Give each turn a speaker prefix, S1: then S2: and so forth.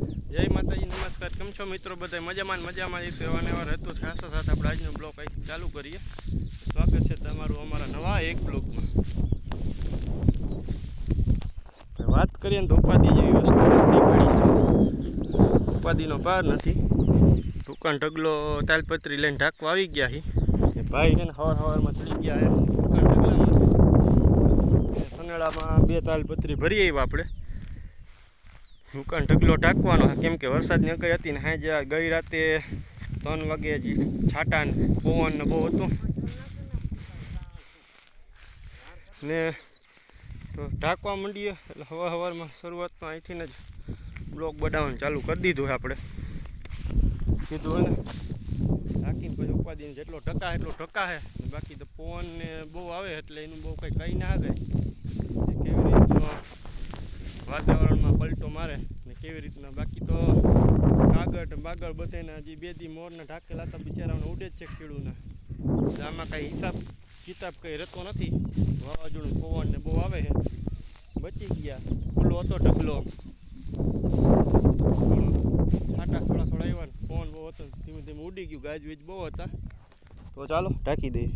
S1: જય માતાજી, નમસ્કાર. કેમ છો મિત્રો બધા મજામાં મજામાં જઈશું એવા ને એવા રહેતું છે. આશા સાથે આપણે આજનો બ્લોક અહીં ચાલુ કરીએ. સ્વાગત છે તમારું અમારા નવા એક બ્લોગમાં. વાત કરીએ ને તો ઉપાધિ જેવી વસ્તુ નથી ઉપાધિનો પાર નથી. દુકાન ઢગલો તાલપત્રી લઈને ઢાંકવા આવી ગયા ને ભાઈ છે ને હવાર હવારમાં ચડી ગયા એમ. દુકાન ઢગલામાં. ને સનેડામાં બે તાલપત્રી ભરી આવ્યા આપણે. દુકાન ઢગલો ઢાંકવાનો કેમ કે વરસાદની અગાઈ હતી ને હા આ ગઈ રાતે ત્રણ વાગે જ છાટા ને પવન ને બહુ હતું. ને તો ઢાંકવા માંડીએ, એટલે હવા હવારમાં શરૂઆતમાં અહીંથી જ બ્લોક બનાવવાનું ચાલુ કરી દીધું આપણે. કીધું ને, ઢાંકીને પછી ઉપાદીને જેટલો ટકા એટલો ટકા છે. બાકી તો પવન ને બહુ આવે એટલે એનું બહુ કંઈ કહી ના આવે કેવી વાતાવરણમાં પલટો મારે ને કેવી રીતના? બાકી તો કાગળ બાગળ બધાના હજી બે દી મોરને ઢાકેલા હતા, બિચારાઓને ઉડે જ છે ખેડૂને. આમાં કાંઈ હિસાબ કિતાબ કંઈ રહેતો નથી. વાવાઝોડું, પવન ને બહુ આવે છે. બચી ગયા. ખુલ્લો હતો ઢગલો. છાંટા થોડા થોડા આવ્યા ને ફોન બહુ હતો ધીમે ધીમે ઉડી ગયું. ગાજવીજ બહુ હતા. તો ચાલો, ઢાંકી દઈએ.